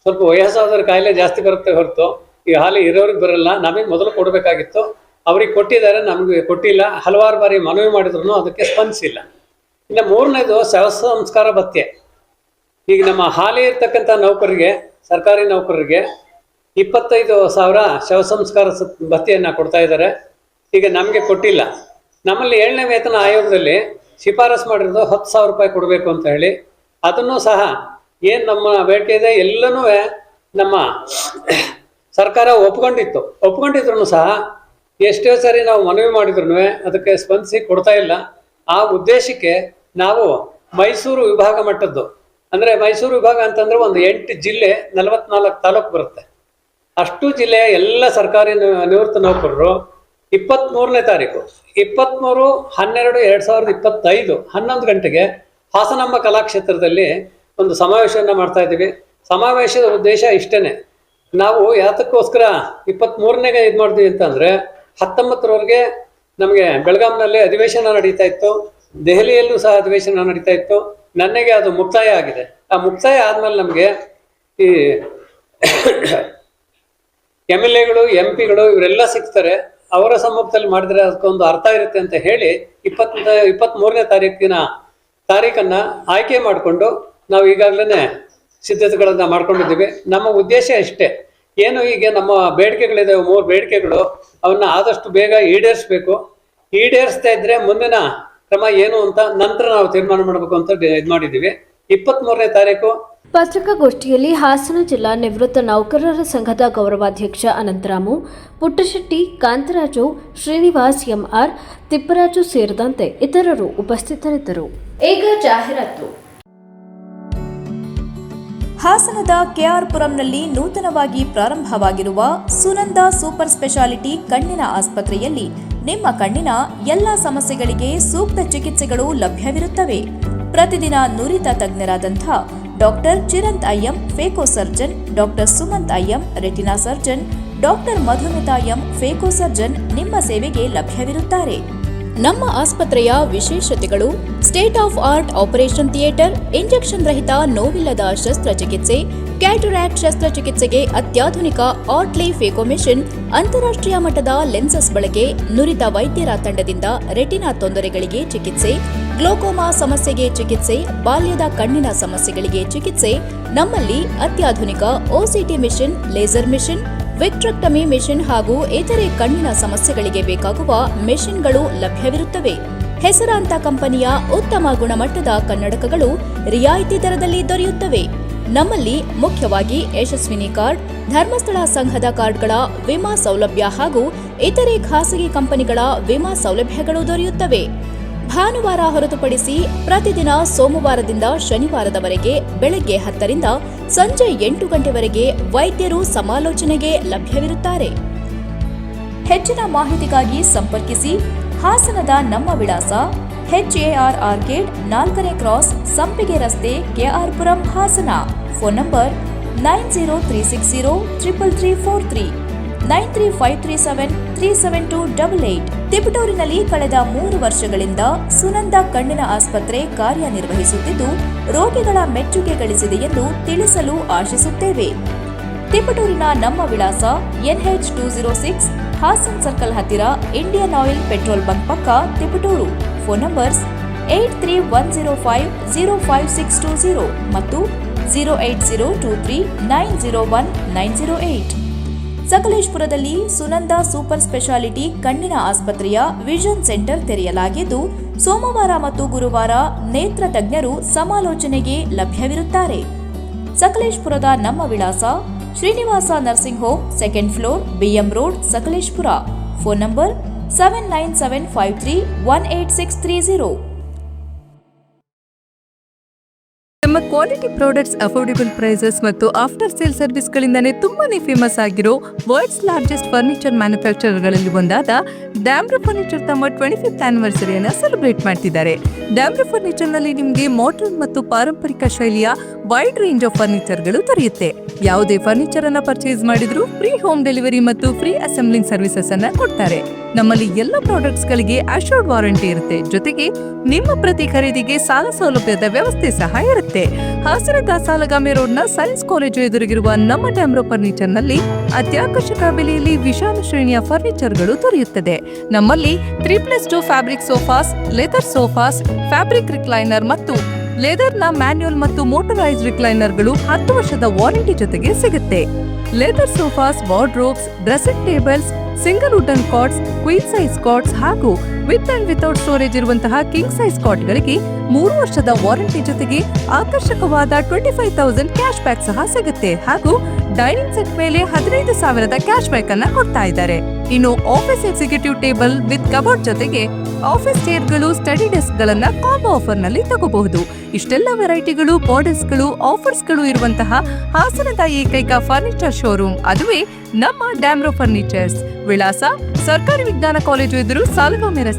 ಸ್ವಲ್ಪ ವಯಸ್ಸಾದವ್ರ ಕಾಯಿಲೆ ಜಾಸ್ತಿ ಬರುತ್ತೆ ಹೊರತು, ಈ ಹಾಲಿ ಇರೋರಿಗೆ ಬರಲ್ಲ, ನಮಗೆ ಮೊದಲು ಕೊಡಬೇಕಾಗಿತ್ತು. ಅವ್ರಿಗೆ ಕೊಟ್ಟಿದ್ದಾರೆ, ನಮಗೆ ಕೊಟ್ಟಿಲ್ಲ. ಹಲವಾರು ಬಾರಿ ಮನವಿ ಮಾಡಿದ್ರು ಅದಕ್ಕೆ ಸ್ಪಂದಿಸಿಲ್ಲ. ಇನ್ನು ಮೂರನೇದು ಶವ ಸಂಸ್ಕಾರ ಭತ್ಯೆ. ಈಗ ನಮ್ಮ ಹಾಲಿ ಇರ್ತಕ್ಕಂಥ ನೌಕರರಿಗೆ, ಸರ್ಕಾರಿ ನೌಕರರಿಗೆ ಇಪ್ಪತ್ತೈದು ಸಾವಿರ ಶವ ಸಂಸ್ಕಾರ ಭತ್ಯೆಯನ್ನು ಕೊಡ್ತಾ ಇದ್ದಾರೆ. ಈಗ ನಮಗೆ ಕೊಟ್ಟಿಲ್ಲ. ನಮ್ಮಲ್ಲಿ ಏಳನೇ ವೇತನ ಆಯೋಗದಲ್ಲಿ ಶಿಫಾರಸು ಮಾಡಿರೋದು ಹತ್ತು ಸಾವಿರ ರೂಪಾಯಿ ಕೊಡಬೇಕು ಅಂತ ಹೇಳಿ, ಅದನ್ನು ಸಹ ಏನು ನಮ್ಮ ಬೇಡಿಕೆ ಇದೆ, ಎಲ್ಲನೂ ನಮ್ಮ ಸರ್ಕಾರ ಒಪ್ಕೊಂಡಿತ್ತು. ಒಪ್ಕೊಂಡಿದ್ರು ಸಹ ಎಷ್ಟೋ ಸರಿ ನಾವು ಮನವಿ ಮಾಡಿದ್ರು ಅದಕ್ಕೆ ಸ್ಪಂದಿಸಿ ಕೊಡ್ತಾ ಇಲ್ಲ. ಆ ಉದ್ದೇಶಕ್ಕೆ ನಾವು ಮೈಸೂರು ವಿಭಾಗ ಮಟ್ಟದ್ದು, ಅಂದರೆ ಮೈಸೂರು ವಿಭಾಗ ಅಂತಂದ್ರೆ ಒಂದು ಎಂಟು ಜಿಲ್ಲೆ ನಲವತ್ನಾಲ್ಕು ತಾಲೂಕು ಬರುತ್ತೆ. ಅಷ್ಟು ಜಿಲ್ಲೆಯ ಎಲ್ಲ ಸರ್ಕಾರಿ ನಿವೃತ್ತ ನೌಕರರು ಇಪ್ಪತ್ತ್ಮೂರನೇ ತಾರೀಕು. ಇಪ್ಪತ್ಮೂರು, ಹನ್ನೆರಡು, ಎರಡ್ ಸಾವಿರದ ಇಪ್ಪತ್ತೈದು, ಹನ್ನೊಂದು ಗಂಟೆಗೆ ಹಾಸನಾಂಬ ಕಲಾಕ್ಷೇತ್ರದಲ್ಲಿ ಒಂದು ಸಮಾವೇಶವನ್ನು ಮಾಡ್ತಾ ಇದ್ದೀವಿ. ಸಮಾವೇಶದ ಉದ್ದೇಶ ಇಷ್ಟೇನೆ. ನಾವು ಯಾತಕ್ಕೋಸ್ಕರ ಇಪ್ಪತ್ತ್ಮೂರನೇಗೆ ಇದು ಮಾಡ್ತೀವಿ ಅಂತಂದರೆ ಹತ್ತೊಂಬತ್ತರವರೆಗೆ ನಮಗೆ ಬೆಳಗಾಂನಲ್ಲಿ ಅಧಿವೇಶನ ನಡೀತಾ ಇತ್ತು. ದೆಹಲಿಯಲ್ಲೂ ಸಹ ಅಧಿವೇಶನ ನಡೀತಾ ಇತ್ತು. ನನಗೆ ಅದು ಮುಕ್ತಾಯ ಆಗಿದೆ. ಆ ಮುಕ್ತಾಯ ಆದಮೇಲೆ ನಮಗೆ ಈ ಎಂ ಎಲ್ ಎಗಳು, ಎಂ ಪಿಗಳು ಇವರೆಲ್ಲ ಸಿಗ್ತಾರೆ. ಅವರ ಸಮ್ಮುಖದಲ್ಲಿ ಮಾಡಿದ್ರೆ ಅದಕ್ಕೊಂದು ಅರ್ಥ ಇರುತ್ತೆ ಅಂತ ಹೇಳಿ ಇಪ್ಪತ್ತ ಇಪ್ಪತ್ತ್ ಮೂರನೇ ತಾರೀಕಿನ ತಾರೀಕನ್ನ ಆಯ್ಕೆ ಮಾಡಿಕೊಂಡು ನಾವು ಈಗಾಗಲೇ ಸಿದ್ಧತೆಗಳನ್ನು ಮಾಡ್ಕೊಂಡಿದ್ದೀವಿ. ನಮ್ಮ ಉದ್ದೇಶ ಅಷ್ಟೇ ಏನು ಈಗ ನಮ್ಮ ಬೇಡಿಕೆಗಳಿದಾವೆ ಮೂರು ಬೇಡಿಕೆಗಳು. ಅವನ್ನ ಆದಷ್ಟು ಬೇಗ ಈಡೇರಿಸ್ಬೇಕು. ಈಡೇರಿಸ್ತಾ ಇದ್ರೆ ಮುಂದಿನ ಕ್ರಮ ಏನು ಅಂತ ನಂತರ ನಾವು ತೀರ್ಮಾನ ಮಾಡಬೇಕು ಅಂತ ಇದು ಮಾಡಿದ್ದೀವಿ. ಇಪ್ಪತ್ತ್ ಮೂರನೇ ತಾರೀಕು ಪತ್ರಿಕಾಗೋಷ್ಠಿಯಲ್ಲಿ ಹಾಸನ ಜಿಲ್ಲಾ ನಿವೃತ್ತ ನೌಕರರ ಸಂಘದ ಗೌರವಾಧ್ಯಕ್ಷ ಅನಂತರಾಮು, ಪುಟ್ಟಶೆಟ್ಟಿ ಕಾಂತರಾಜು, ಶ್ರೀನಿವಾಸ್ ಎಂಆರ್, ತಿಪ್ಪರಾಜು ಸೇರಿದಂತೆ ಇತರರು ಉಪಸ್ಥಿತರಿದ್ದರು. ಈಗ ಜಾಹೀರಾತು. ಹಾಸನದ ಕೆಆರ್ಪುರಂನಲ್ಲಿ ನೂತನವಾಗಿ ಪ್ರಾರಂಭವಾಗಿರುವ ಸುನಂದ ಸೂಪರ್ ಸ್ಪೆಷಾಲಿಟಿ ಕಣ್ಣಿನ ಆಸ್ಪತ್ರೆಯಲ್ಲಿ ನಿಮ್ಮ ಕಣ್ಣಿನ ಎಲ್ಲ ಸಮಸ್ಯೆಗಳಿಗೆ ಸೂಕ್ತ ಚಿಕಿತ್ಸೆಗಳು ಲಭ್ಯವಿರುತ್ತವೆ. ಪ್ರತಿದಿನ ನುರಿತ ತಜ್ಞರಾದಂಥ doctor Chiranth Ayyam, phaco surgeon, doctor Sumanth Ayyam, retina surgeon, doctor Madhumita M phaco surgeon ನಿಮ್ಮ ಸೇವೆಗೆ ಲಭ್ಯವಿರುತ್ತಾರೆ. ನಮ್ಮ ಆಸ್ಪತ್ರೆಯ ವಿಶೇಷತೆಗಳು state of art operation theatre, injection ರಹಿತ ನೋವಿಲ್ಲದ ಶಸ್ತ್ರಚಿಕಿತ್ಸೆ, ಕ್ಯಾಟರಾಕ್ಟ್ ಶಸ್ತ್ರಚಿಕಿತ್ಸೆಗೆ ಅತ್ಯಾಧುನಿಕ ಆರ್ಟ್ಲಿ ಫೇಕೋಮಿಷನ್ ಅಂತಾರಾಷ್ಟ್ರೀಯ ಮಟ್ಟದ ಲೆನ್ಸಸ್ ಬಳಕೆ, ನುರಿತ ವೈದ್ಯರ ತಂಡದಿಂದ ರೆಟಿನಾ ತೊಂದರೆಗಳಿಗೆ ಚಿಕಿತ್ಸೆ, ಗ್ಲೋಕೋಮಾ ಸಮಸ್ಯೆಗೆ ಚಿಕಿತ್ಸೆ, ಬಾಲ್ಯದ ಕಣ್ಣಿನ ಸಮಸ್ಯೆಗಳಿಗೆ ಚಿಕಿತ್ಸೆ, ನಮ್ಮಲ್ಲಿ ಅತ್ಯಾಧುನಿಕ OCT machine, laser machine vitrectomy machine ಹಾಗೂ ಇತರೆ ಕಣ್ಣಿನ ಸಮಸ್ಯೆಗಳಿಗೆ ಬೇಕಾಗುವ ಮೆಷಿನ್ಗಳು ಲಭ್ಯವಿರುತ್ತವೆ. ಹೆಸರಾಂತ ಕಂಪನಿಯ ಉತ್ತಮ ಗುಣಮಟ್ಟದ ಕನ್ನಡಕಗಳು ರಿಯಾಯಿತಿ ದರದಲ್ಲಿ ದೊರೆಯುತ್ತವೆ. ನಮ್ಮಲ್ಲಿ ಮುಖ್ಯವಾಗಿ ಯಶಸ್ವಿನಿ ಕಾರ್ಡ್, ಧರ್ಮಸ್ಥಳ ಸಂಘದ ಕಾರ್ಡ್ಗಳ ವಿಮಾ ಸೌಲಭ್ಯ ಹಾಗೂ ಇತರೆ ಖಾಸಗಿ ಕಂಪನಿಗಳ ವಿಮಾ ಸೌಲಭ್ಯಗಳು ದೊರೆಯುತ್ತವೆ. ಭಾನುವಾರ ಹೊರತುಪಡಿಸಿ ಪ್ರತಿದಿನ ಸೋಮವಾರದಿಂದ ಶನಿವಾರದವರೆಗೆ ಬೆಳಗ್ಗೆ ಹತ್ತರಿಂದ ಸಂಜೆ ಎಂಟು ಗಂಟೆವರೆಗೆ ವೈದ್ಯರು ಸಮಾಲೋಚನೆಗೆ ಲಭ್ಯವಿರುತ್ತಾರೆ. ಹೆಚ್ಚಿನ ಮಾಹಿತಿಗಾಗಿ ಸಂಪರ್ಕಿಸಿ ಹಾಸನದ ನಮ್ಮ ವಿಳಾಸ ಎಚ್ಎಆರ್ ಆರ್ಕೇಡ್ ನಾಲ್ಕನೇ ಕ್ರಾಸ್ ಸಂಪಿಗೆ ರಸ್ತೆ KR Puram Hassan. Phone number nine zero three six zero triple three four three, nine three five three seven three seven two double eight. ತಿಪಟೂರಿನಲ್ಲಿ ಕಳೆದ ಮೂರು ವರ್ಷಗಳಿಂದ ಸುನಂದ ಕಣ್ಣಿನ ಆಸ್ಪತ್ರೆ ಕಾರ್ಯನಿರ್ವಹಿಸುತ್ತಿದ್ದು, ರೋಗಿಗಳ ಮೆಚ್ಚುಗೆ ಗಳಿಸಿದೆ ಎಂದು ತಿಳಿಸಲು ಆಶಿಸುತ್ತೇವೆ. ತಿಪಟೂರಿನ ನಮ್ಮ ವಿಳಾಸ NH two zero six, Hassan circle ಹತ್ತಿರ ಇಂಡಿಯನ್ ಆಯಿಲ್ ಪೆಟ್ರೋಲ್ ಬಂಕ್ ಪಕ್ಕ Tiptur. Phone numbers eight three one zero five zero five six two zero ಮತ್ತು zero eight zero two three nine zero one nine zero eight. ಸಕಲೇಶ್ಪುರದಲ್ಲಿ Sunanda super speciality ಕಣ್ಣಿನ ಆಸ್ಪತ್ರೆಯ vision centre ತೆರೆಯಲಾಗಿದ್ದು, ಸೋಮವಾರ ಮತ್ತು ಗುರುವಾರ ನೇತ್ರ ತಜ್ಞರು ಸಮಾಲೋಚನೆಗೆ ಲಭ್ಯವಿರುತ್ತಾರೆ. ಸಕಲೇಶ್ಪುರದ ನಮ್ಮ ವಿಳಾಸ Srinivasa nursing home second floor, BM road, Sakleshpur. Phone number seven nine seven five three one eight six three zero ನಮ್ಮ ಕ್ವಾಲಿಟಿ ಪ್ರಾಡಕ್ಟ್ಸ್ ಅಫೋರ್ಡೆಬಲ್ ಪ್ರೈಸಸ್ ಮತ್ತು ಆಫ್ಟರ್ ಸೇಲ್ ಸರ್ವಿಸ್ಗಳಿಂದಲೇ ತುಂಬಾನೇ ಫೇಮಸ್ ಆಗಿರೋ ವರ್ಲ್ಡ್ಸ್ ಲಾರ್ಜೆಸ್ಟ್ ಫರ್ನಿಚರ್ ಮ್ಯಾನುಫ್ಯಾಕ್ಚರ್ಗಳಲ್ಲಿ ಒಂದಾದ ಡ್ಯಾಮ್ರ ಫರ್ನಿಚರ್ ತಮ್ಮ twenty fifth ಆನಿವರ್ಸರಿಯನ್ನು celebrate ಮಾಡ್ತಿದ್ದಾರೆ. ಡ್ಯಾಮ್ರ ಫರ್ನಿಚರ್ನಲ್ಲಿ ನಿಮಗೆ ಮಾಡರ್ನ್ ಮತ್ತು ಪಾರಂಪರಿಕ ಶೈಲಿಯ ವೈಡ್ ರೇಂಜ್ ಆಫ್ ಫರ್ನಿಚರ್ಗಳು ದೊರೆಯುತ್ತೆ. ಯಾವುದೇ ಫರ್ನಿಚರ್ ಅನ್ನ ಪರ್ಚೇಸ್ ಮಾಡಿದ್ರು ಫ್ರೀ ಹೋಮ್ ಡೆಲಿವರಿ ಮತ್ತು ಫ್ರೀ ಅಸೆಂಬ್ಲಿಂಗ್ ಸರ್ವಿಸಸ್ ಅನ್ನ ಕೊಡ್ತಾರೆ. ನಮ್ಮಲ್ಲಿ ಎಲ್ಲ ಪ್ರಾಡಕ್ಟ್ಸ್ ಗಳಿಗೆ ಅಶೋರ್ಡ್ ವಾರಂಟಿ ಇರುತ್ತೆ. ಜೊತೆಗೆ ನಿಮ್ಮ ಪ್ರತಿ ಖರೀದಿಗೆ ಸಾಲ ಸೌಲಭ್ಯದ ವ್ಯವಸ್ಥೆ ಸಹ ಇರುತ್ತೆ. ಹಾಸನದ ಸಾಲಗಾಮಿ ರೋಡ್ನ ಸೈನ್ಸ್ ಕಾಲೇಜು ಎದುರಿಗಿರುವ ನಮ್ಮ ಡ್ಯಾಮ್ರೋ ಫರ್ನಿಚರ್ನಲ್ಲಿ ಅತ್ಯಾಕರ್ಷಕ ಬೆಲೆಯಲ್ಲಿ ವಿಶಾಲ ಶ್ರೇಣಿಯ ಫರ್ನಿಚರ್ಗಳು ದೊರೆಯುತ್ತದೆ. ನಮ್ಮಲ್ಲಿ three plus two fabric sofas, leather sofas, fabric recliner ಮತ್ತು ಲೆದರ್ನ ಮ್ಯಾನ್ಯುಯಲ್ ಮತ್ತು ಮೋಟರೈಸ್ ರಿಕ್ಲೈನರ್ಗಳು ಹತ್ತು ವರ್ಷದ ವಾರಂಟಿ ಜೊತೆಗೆ ಸಿಗುತ್ತೆ. Leather sofas, wardrobes, dressing tables, single wooden cots, queen size cots ಹಾಗೂ ವಿತ್ ಅಂಡ್ ವಿತೌಟ್ ಸ್ಟೋರೇಜ್ ಇರುವಂತಹ ಕಿಂಗ್ ಸೈಜ್ ಕಾಟ್ಗಳಿಗೆ ಮೂರು ವರ್ಷದ ವಾರಂಟಿ ಜೊತೆಗೆ ಆಕರ್ಷಕವಾದ twenty five thousand cash back ಸಹ ಸಿಗುತ್ತೆ. ಹಾಗೂ ಡೈನಿಂಗ್ ಸೆಟ್ ಮೇಲೆ ಹದಿನೈದು ಸಾವಿರದ ಕ್ಯಾಶ್ ಬ್ಯಾಕ್ ಅನ್ನ ಕೊಡ್ತಾ ಇದ್ದಾರೆ. ಇನ್ನು office executive table with cupboard ಜೊತೆಗೆ ಆಫೀಸ್ ಚೇರ್ಗಳು ಸ್ಟಡಿ ಡೆಸ್ಕ್ ಗಳನ್ನ ಕಾಂಬೋ ಆಫರ್ನಲ್ಲಿ ತಗೋಬಹುದು. ಇಷ್ಟೆಲ್ಲ ವೆರೈಟಿಗಳು ಗಳು ಆಫರ್ಸ್ಗಳು ಇರುವಂತಹ ಹಾಸನದ ಏಕೈಕ ಫರ್ನಿಚರ್ ಶೋರೂಮ್ ಅದುವೇ ನಮ್ಮ ಡ್ಯಾಮ್ರೋ ಫರ್ನಿಚರ್ಸ್ ವಿಳಾಸ ಸರ್ಕಾರಿ ವಿಜ್ಞಾನ ಕಾಲೇಜು ಎದುರು ಸಾಲಗಾಮೆ ರಸ್ತೆ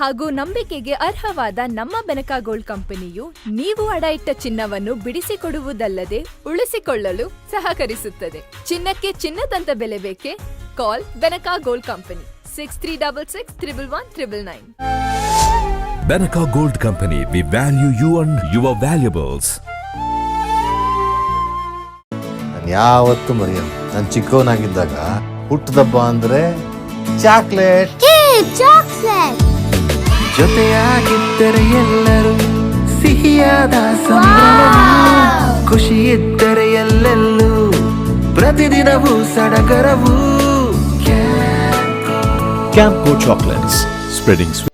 ಹಾಗೂ ನಂಬಿಕೆಗೆ ಅರ್ಹವಾದ ನಮ್ಮ ಬೆನಕ ಗೋಲ್ಡ್ ಕಂಪನಿಯು ನೀವು ಅಡ ಇಟ್ಟ ಚಿನ್ನವನ್ನು ಬಿಡಿಸಿಕೊಡುವುದಲ್ಲದೆ ಉಳಿಸಿಕೊಳ್ಳಲು ಸಹಕರಿಸುತ್ತದೆ. ಚಿನ್ನಕ್ಕೆ ಚಿನ್ನದಂತ ಬೆಲೆ ಬೇಕೆ? Call Benaka gold company six three double six triple one triple nine. Benaka gold company we value you and your valuables ನಾನು ಯಾವತ್ತೂ ಮರೆಯಲ್ಲ. ನಾನು ಚಿಕ್ಕವನಾಗಿದ್ದಾಗ ಹುಟ್ಟದಬ್ಬ ಅಂದ್ರೆ ಚಾಕ್ಲೇಟ್ ಜೊತೆಯಾಗಿದ್ದರೆ ಎಲ್ಲರೂ ಸಿಹಿಯಾದ ಸಂಭ್ರಮವು ಖುಷಿ ಇದ್ದರೆ ಎಲ್ಲೆಲ್ಲೂ ಪ್ರತಿದಿನವೂ ಸಡಗರವೂ. ಕ್ಯಾಂಪೋ ಚಾಕ್ಲೇಟ್ಸ್ ಸ್ಪ್ರೆಡಿಂಗ್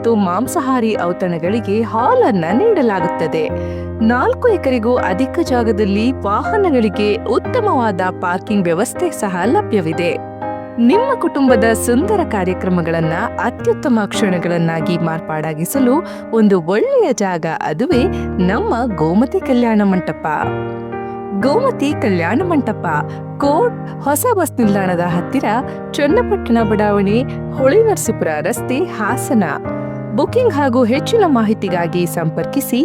ಮಾಂಸಾಹಾರಿ ಔತಣಗಳಿಗೆ ಹಾಲ್ ಅನ್ನ ನೀಡಲಾಗುತ್ತದೆ. ನಾಲ್ಕು ಎಕರೆಗೂ ಅಧಿಕ ಜಾಗದಲ್ಲಿ ವಾಹನಗಳಿಗೆ ಉತ್ತಮವಾದ ಪಾರ್ಕಿಂಗ್ ವ್ಯವಸ್ಥೆ ಸಹ ಲಭ್ಯವಿದೆ. ನಿಮ್ಮ ಕುಟುಂಬದ ಸುಂದರ ಕಾರ್ಯಕ್ರಮಗಳನ್ನ ಅತ್ಯುತ್ತಮ ಕ್ಷಣಗಳನ್ನಾಗಿ ಮಾರ್ಪಾಡಾಗಿಸಲು ಒಂದು ಒಳ್ಳೆಯ ಜಾಗ ಅದುವೇ ನಮ್ಮ ಗೋಮತಿ ಕಲ್ಯಾಣ ಮಂಟಪ. ಗೋಮತಿ ಕಲ್ಯಾಣ ಮಂಟಪ, ಕೋಟ್, ಹೊಸ ಬಸ್ ನಿಲ್ದಾಣದ ಹತ್ತಿರ ಚನ್ನಪಟ್ಟಣ ಬಡಾವಣೆ ಹೊಳೆನರಸೀಪುರ ರಸ್ತೆ ಹಾಸನ. ಬುಕಿಂಗ್ ಹಾಗೂ ಹೆಚ್ಚಿನ ಮಾಹಿತಿಗಾಗಿ ಸಂಪರ್ಕಿಸಿ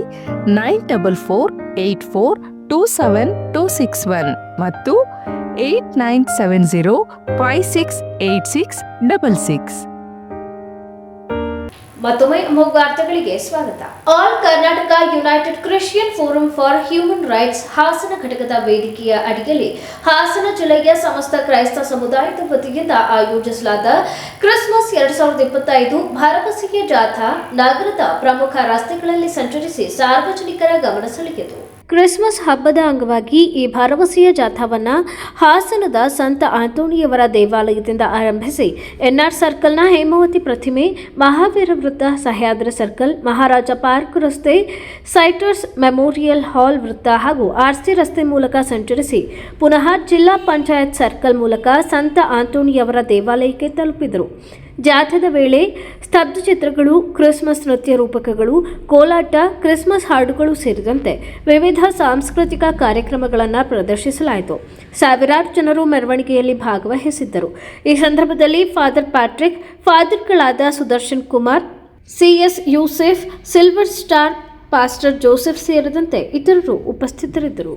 nine double four eight four two seven two six one ಮತ್ತು eight nine seven zero five six eight six double six. ಮತ್ತೊಮ್ಮೆ ವಾರ್ತೆಗಳಿಗೆ ಸ್ವಾಗತ. All Karnataka united Christian forum for human rights Hassan ಘಟಕದ ವೇದಿಕೆಯ ಅಡಿಯಲ್ಲಿ ಹಾಸನ ಜಿಲ್ಲೆಯ ಸಮಸ್ತ ಕ್ರೈಸ್ತ ಸಮುದಾಯದ ವತಿಯಿಂದ ಆಯೋಜಿಸಲಾದ ಕ್ರಿಸ್ಮಸ್ ಎರಡ್ ಸಾವಿರದ ಇಪ್ಪತ್ತೈದು ಭರವಸೆಯ ಜಾಥಾ ನಗರದ ಪ್ರಮುಖ ರಸ್ತೆಗಳಲ್ಲಿ ಸಂಚರಿಸಿ ಸಾರ್ವಜನಿಕರ ಗಮನ ಸೆಳೆಯಿತು. ಕ್ರಿಸ್ಮಸ್ ಹಬ್ಬದ ಅಂಗವಾಗಿ ಈ ಭರವಸೆಯ ಜಾಥಾವನ್ನು ಹಾಸನದ ಸಂತ ಆಂತೋಣಿಯವರ ದೇವಾಲಯದಿಂದ ಆರಂಭಿಸಿ ಎನ್ಆರ್ ಸರ್ಕಲ್ನ ಹೇಮಾವತಿ ಪ್ರತಿಮೆ, ಮಹಾವೀರ ವೃತ್ತ ಸಹ್ಯಾದ್ರಿ ಸರ್ಕಲ್, ಮಹಾರಾಜ ಪಾರ್ಕ್ ರಸ್ತೆ, ಸೈಟರ್ಸ್ ಮೆಮೋರಿಯಲ್ ಹಾಲ್ ವೃತ್ತ ಹಾಗೂ ಆರ್ಸಿ ರಸ್ತೆ ಮೂಲಕ ಸಂಚರಿಸಿ ಪುನಃ ಜಿಲ್ಲಾ ಪಂಚಾಯತ್ ಸರ್ಕಲ್ ಮೂಲಕ ಸಂತ ಆಂತೋಣಿಯವರ ದೇವಾಲಯಕ್ಕೆ ತಲುಪಿದರು. ಜಾಥಾದ ವೇಳೆ ಸ್ತಬ್ಧ ಚಿತ್ರಗಳು, ಕ್ರಿಸ್ಮಸ್ ನೃತ್ಯ ರೂಪಕಗಳು, ಕೋಲಾಟ, ಕ್ರಿಸ್ಮಸ್ ಹಾಡುಗಳು ಸೇರಿದಂತೆ ವಿವಿಧ ಸಾಂಸ್ಕೃತಿಕ ಕಾರ್ಯಕ್ರಮಗಳನ್ನು ಪ್ರದರ್ಶಿಸಲಾಯಿತು. ಸಾವಿರಾರು ಜನರು ಮೆರವಣಿಗೆಯಲ್ಲಿ ಭಾಗವಹಿಸಿದ್ದರು. ಈ ಸಂದರ್ಭದಲ್ಲಿ father Patrick, ಫಾದರ್ಗಳಾದ Sudarshan Kumar C S Yousef, silver star pastor Joseph ಸೇರಿದಂತೆ ಇತರರು ಉಪಸ್ಥಿತರಿದ್ದರು.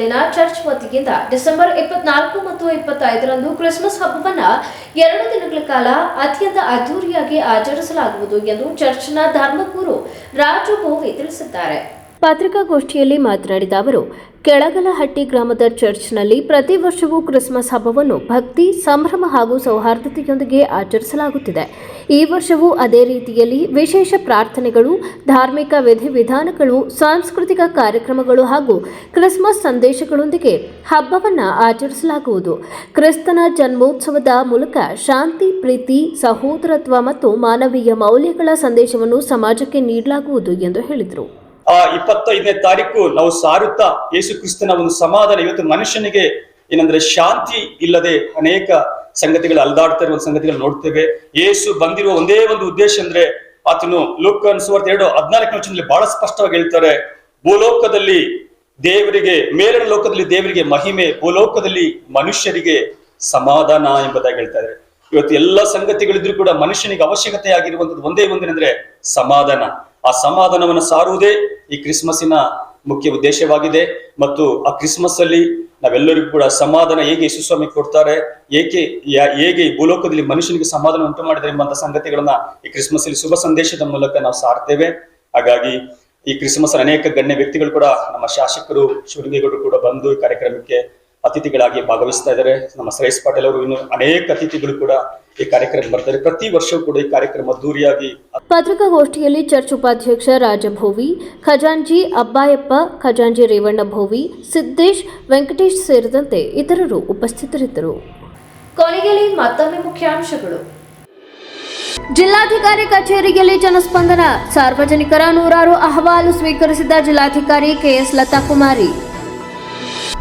ಕೆಳಗಲಹಟ್ಟಿ ಚರ್ಚ್ ವತಿಯಿಂದ ಡಿಸೆಂಬರ್ ಇಪ್ಪತ್ನಾಲ್ಕು ಮತ್ತು ಇಪ್ಪತ್ತೈದರಂದು ಕ್ರಿಸ್ಮಸ್ ಹಬ್ಬವನ್ನು ಎರಡು ದಿನಗಳ ಕಾಲ ಅತ್ಯಂತ ಅದ್ದೂರಿಯಾಗಿ ಆಚರಿಸಲಾಗುವುದು ಎಂದು ಚರ್ಚ್ನ ಧರ್ಮಗುರು ರಾಜು ಬೋವಿ ತಿಳಿಸಿದ್ದಾರೆ. ಪತ್ರಿಕಾಗೋಷ್ಠಿಯಲ್ಲಿ ಮಾತನಾಡಿದ ಅವರು ಕೆಳಗಲಹಟ್ಟಿ ಗ್ರಾಮದ ಚರ್ಚ್ನಲ್ಲಿ ಪ್ರತಿ ವರ್ಷವೂ ಕ್ರಿಸ್ಮಸ್ ಹಬ್ಬವನ್ನು ಭಕ್ತಿ, ಸಂಭ್ರಮ ಹಾಗೂ ಸೌಹಾರ್ದತೆಯೊಂದಿಗೆ ಆಚರಿಸಲಾಗುತ್ತಿದೆ. ಈ ವರ್ಷವೂ ಅದೇ ರೀತಿಯಲ್ಲಿ ವಿಶೇಷ ಪ್ರಾರ್ಥನೆಗಳು, ಧಾರ್ಮಿಕ ವಿಧಿವಿಧಾನಗಳು, ಸಾಂಸ್ಕೃತಿಕ ಕಾರ್ಯಕ್ರಮಗಳು ಹಾಗೂ ಕ್ರಿಸ್ಮಸ್ ಸಂದೇಶಗಳೊಂದಿಗೆ ಹಬ್ಬವನ್ನು ಆಚರಿಸಲಾಗುವುದು. ಕ್ರಿಸ್ತನ ಜನ್ಮೋತ್ಸವದ ಮೂಲಕ ಶಾಂತಿ, ಪ್ರೀತಿ, ಸಹೋದರತ್ವ ಮತ್ತು ಮಾನವೀಯ ಮೌಲ್ಯಗಳ ಸಂದೇಶವನ್ನು ಸಮಾಜಕ್ಕೆ ನೀಡಲಾಗುವುದು ಎಂದು ಹೇಳಿದರು. ಆ ಇಪ್ಪತ್ತೈದನೇ ತಾರೀಕು ನಾವು ಸಾರುತ್ತಾ ಯೇಸು ಕ್ರಿಸ್ತನ ಒಂದು ಸಮಾಧಾನ. ಇವತ್ತು ಮನುಷ್ಯನಿಗೆ ಏನಂದ್ರೆ ಶಾಂತಿ ಇಲ್ಲದೆ ಅನೇಕ ಸಂಗತಿಗಳು ಅಲ್ದಾಡ್ತಾ ಇರುವ ಸಂಗತಿಗಳು ನೋಡ್ತೇವೆ. ಯೇಸು ಬಂದಿರುವ ಒಂದೇ ಒಂದು ಉದ್ದೇಶ ಅಂದ್ರೆ ಆತನು ಲೋಕ ಅನ್ಸುವರ್ತ ಎರಡು ಹದಿನಾಲ್ಕು ವಚನದಲ್ಲಿ ಬಹಳ ಸ್ಪಷ್ಟವಾಗಿ ಹೇಳ್ತಾರೆ, ಭೂಲೋಕದಲ್ಲಿ ದೇವರಿಗೆ ಮೇಲಿನ ಲೋಕದಲ್ಲಿ ದೇವರಿಗೆ ಮಹಿಮೆ, ಭೂಲೋಕದಲ್ಲಿ ಮನುಷ್ಯರಿಗೆ ಸಮಾಧಾನ ಎಂಬುದಾಗಿ ಹೇಳ್ತಾರೆ ಇವತ್ತು ಎಲ್ಲ ಸಂಗತಿಗಳಿದ್ರು ಕೂಡ ಮನುಷ್ಯನಿಗೆ ಅವಶ್ಯಕತೆ ಆಗಿರುವಂತದ್ದು ಒಂದೇ ಒಂದೇನೆಂದ್ರೆ ಸಮಾಧಾನ. ಆ ಸಮಾಧಾನವನ್ನು ಸಾರುವುದೇ ಈ ಕ್ರಿಸ್ಮಸ್ಸಿನ ಮುಖ್ಯ ಉದ್ದೇಶವಾಗಿದೆ. ಮತ್ತು ಆ ಕ್ರಿಸ್ಮಸ್ ಅಲ್ಲಿ ನಾವೆಲ್ಲರಿಗೂ ಕೂಡ ಸಮಾಧಾನ ಹೇಗೆ ಯೇಸುಸ್ವಾಮಿ ಕೊಡ್ತಾರೆ, ಏಕೆ ಹೇಗೆ ಈ ಭೂಲೋಕದಲ್ಲಿ ಮನುಷ್ಯನಿಗೆ ಸಮಾಧಾನ ಉಂಟು ಮಾಡಿದ್ರೆ ಎಂಬಂತ ಸಂಗತಿಗಳನ್ನ ಈ ಕ್ರಿಸ್ಮಸ್ ಅಲ್ಲಿ ಶುಭ ಸಂದೇಶದ ಮೂಲಕ ನಾವು ಸಾರ್ತೇವೆ. ಹಾಗಾಗಿ ಈ ಕ್ರಿಸ್ಮಸ್ ಅನೇಕ ಗಣ್ಯ ವ್ಯಕ್ತಿಗಳು ಕೂಡ ನಮ್ಮ ಶಾಸಕರು ಶಿವಲಿಂಗೇಗೌಡರು ಕೂಡ ಬಂದು ಈ ಕಾರ್ಯಕ್ರಮಕ್ಕೆ ಅತಿಥಿಗಳಾಗಿ ಭಾಗವಹಿಸ್ತಾ ಇದ್ದಾರೆ. ನಮ್ಮ ಶ್ರೇಯಸ್ ಪಾಟೀಲ್ ಅವರು ಇನ್ನು ಅನೇಕ ಅತಿಥಿಗಳು ಕೂಡ ಈ ಕಾರ್ಯಕ್ರಮ ಬರ್ತಾರೆ. ಪ್ರತಿ ವರ್ಷವೂ ಕೂಡ ಈ ಕಾರ್ಯಕ್ರಮ ಅದ್ದೂರಿಯಾಗಿ ಪತ್ರಿಕಾಗೋಷ್ಠಿಯಲ್ಲಿ ಚರ್ಚ್ ಉಪಾಧ್ಯಕ್ಷ ರಾಜಭೋವಿ ಖಜಾಂಜಿ ಅಬ್ಬಾಯಪ್ಪ ಖಜಾಂಜಿ ರೇವಣ್ಣ ಭೋವಿ ಸಿದ್ದೇಶ್ ವೆಂಕಟೇಶ್ ಸೇರಿದಂತೆ ಇತರರು ಉಪಸ್ಥಿತರಿದ್ದರು. ಕೊನೆಯಲ್ಲಿ ಮತ್ತೊಮ್ಮೆ ಮುಖ್ಯಾಂಶಗಳು ಜಿಲ್ಲಾಧಿಕಾರಿ ಕಚೇರಿಯಲ್ಲಿ ಜನಸ್ಪಂದನ. ಸಾರ್ವಜನಿಕರ ನೂರಾರು ಅಹವಾಲು ಸ್ವೀಕರಿಸಿದ ಜಿಲ್ಲಾಧಿಕಾರಿ ಕೆಎಸ್ ಲತಾ ಕುಮಾರಿ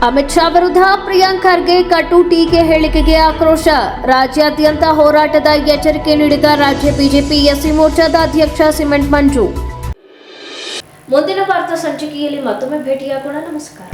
ಅಮಿತ್ ಶಾ ವಿರುದ್ಧ ಪ್ರಿಯಾಂಕ್ ಖರ್ಗೆ ಕಟು ಟೀಕೆ ಹೇಳಿಕೆಗೆ ಆಕ್ರೋಶ. ರಾಜ್ಯಾದ್ಯಂತ ಹೋರಾಟದ ಎಚ್ಚರಿಕೆ ನೀಡಿದ ರಾಜ್ಯ ಬಿಜೆಪಿ ಎಸ್ಸಿ ಮೋರ್ಚಾದ ಅಧ್ಯಕ್ಷ ಸಿಮೆಂಟ್ ಮಂಜು. ಮುಂದಿನ ವಾರ್ತಾ ಸಂಚಿಕೆಯಲ್ಲಿ ಮತ್ತೊಮ್ಮೆ ಭೇಟಿಯಾಗೋಣ. ನಮಸ್ಕಾರ.